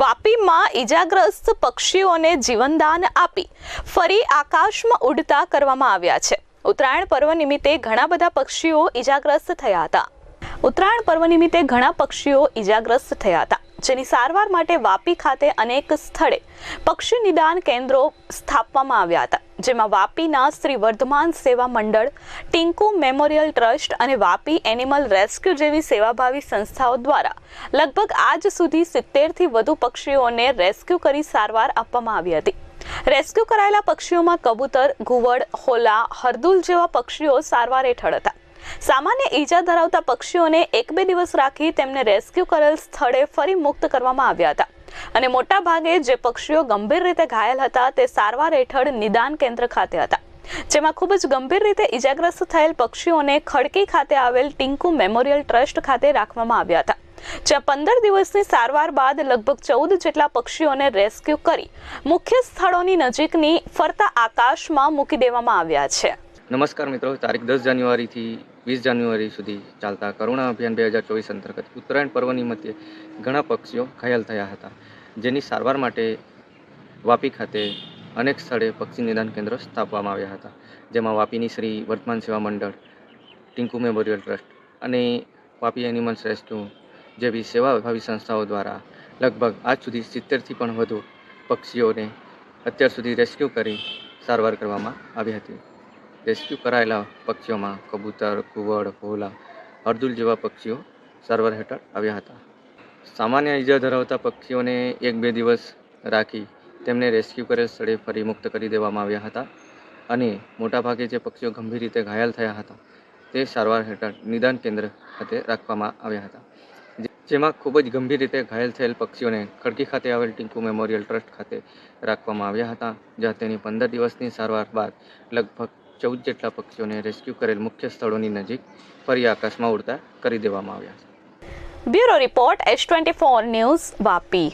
વાપીમાં ઈજાગ્રસ્ત પક્ષીઓને જીવનદાન આપી ફરી આકાશમાં ઉડતા કરવામાં આવ્યા છે. ઉત્તરાયણ પર્વ નિમિત્તે ઘણા બધા પક્ષીઓ ઈજાગ્રસ્ત થયા હતા. ઉત્તરાયણ પર્વ નિમિત્તે ઘણા પક્ષીઓ ઈજાગ્રસ્ત થયા હતા. જેની સારવાર માટે વાપી ખાતે અનેક સ્થળે પક્ષી નિદાન કેન્દ્રો સ્થાપવામાં આવ્યા હતા, જેમાં વાપીના શ્રી વર્ધમાન સેવા મંડળ, ટિંકુ મેમોરિયલ ટ્રસ્ટ અને વાપી એનિમલ રેસ્ક્યુ જેવી સેવાભાવી સંસ્થાઓ દ્વારા લગભગ આજ સુધી સિત્તેરથી વધુ પક્ષીઓને રેસ્ક્યુ કરી સારવાર આપવામાં આવી હતી. રેસ્ક્યુ કરાયેલા પક્ષીઓમાં કબૂતર, ઘુવડ, હોલા, હરદુલ જેવા પક્ષીઓ સારવાર હેઠળ હતા. સામાન્ય ઈજા ધરાવતા પક્ષીઓને એક બે દિવસ રાખી તેમને રેસ્ક્યુ કરેલ સ્થળે ફરી મુક્ત કરવામાં આવ્યા હતા. અને મોટા ભાગે જે પક્ષીઓ ગંભીર રીતે ઘાયલ હતા તે સારવાર હેઠળ નિદાન કેન્દ્ર ખાતે હતા. જેમાં ખૂબ જ ગંભીર રીતે ઈજાગ્રસ્ત થયેલ પક્ષીઓને ખડકી ખાતે આવેલ ટિંકુ મેમોરિયલ ટ્રસ્ટ ખાતે રાખવામાં આવ્યા હતા. જ્યાં પંદર દિવસની સારવાર બાદ લગભગ ચૌદ જેટલા પક્ષીઓને રેસ્ક્યુ કરી મુખ્ય સ્થળોની નજીકની ફરતા આકાશમાં મૂકી દેવામાં આવ્યા છે. નમસ્કાર મિત્રો, તારીખ દસ જાન્યુઆરીથી વીસ જાન્યુઆરી સુધી ચાલતા કરુણા અભિયાન બે હજાર ચોવીસ અંતર્ગત ઉત્તરાયણ પર્વની મધ્યે ઘણા પક્ષીઓ ઘાયલ થયા હતા. જેની સારવાર માટે વાપી ખાતે અનેક સ્થળે પક્ષી નિદાન કેન્દ્રો સ્થાપવામાં આવ્યા હતા. જેમાં વાપીની શ્રી વર્તમાન સેવા મંડળ, ટિંકુ મેમોરિયલ ટ્રસ્ટ અને વાપી એનિમલ્સ રેસ્ક્યુ જેવી સેવાભાવી સંસ્થાઓ દ્વારા લગભગ આજ સુધી સિત્તેરથી પણ વધુ પક્ષીઓને અત્યાર સુધી રેસ્ક્યુ કરી સારવાર કરવામાં આવી હતી. રેસ્ક્યુ કરાયેલા પક્ષીઓમાં કબૂતર કુવડ હોલા હરદુલ જેવા પક્ષીઓ સારવાર હેઠળ આવ્યા હતા. સામાન્ય ઈજા ધરાવતા પક્ષીઓને એક બે દિવસ રાખી તેમને રેસ્ક્યુ કરેલ સ્થળે ફરી મુક્ત કરી દેવામાં આવ્યા હતા અને મોટાભાગે જે પક્ષીઓ ગંભીર રીતે ઘાયલ થયા હતા તે સારવાર હેઠળ નિદાન કેન્દ્ર ખાતે રાખવામાં આવ્યા હતા. જેમાં ખૂબ જ ગંભીર રીતે ઘાયલ થયેલ પક્ષીઓને ખડકી ખાતે આવેલ ટીંકુ મેમોરિયલ ટ્રસ્ટ ખાતે રાખવામાં આવ્યા હતા, જ્યાં તેની પંદર દિવસની સારવાર બાદ લગભગ ચૌદ જેટલા પક્ષીઓને રેસ્ક્યુ કરેલ મુખ્ય સ્થળોની નજીક ફરી આકાશમાં ઉડતા કરી દેવામાં આવ્યા bureau report S twenty four news Vapi.